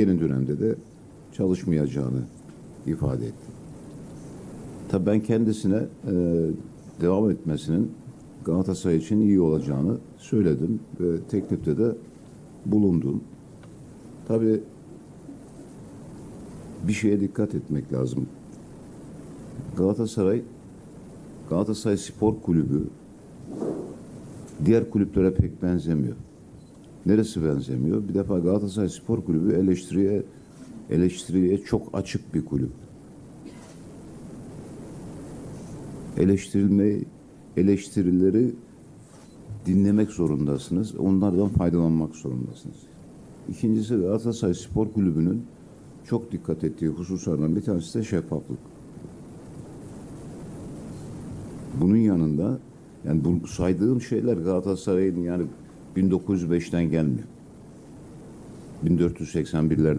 Yeni dönemde de çalışmayacağını ifade etti. Tabii ben kendisine e, devam etmesinin Galatasaray için iyi olacağını söyledim ve teklifte de bulundum. Tabii bir şeye dikkat etmek lazım. Galatasaray Galatasaray Spor Kulübü diğer kulüplere pek benzemiyor. Neresi benzemiyor? Bir defa Galatasaray Spor Kulübü eleştiriye eleştiriye çok açık bir kulüp. Eleştirilmeyi eleştirileri dinlemek zorundasınız. Onlardan faydalanmak zorundasınız. İkincisi Galatasaray Spor Kulübü'nün çok dikkat ettiği hususlardan bir tanesi de şeffaflık. Bunun yanında yani bu saydığım şeyler Galatasaray'ın yani 1905'ten gelmiyor. 1481'lerden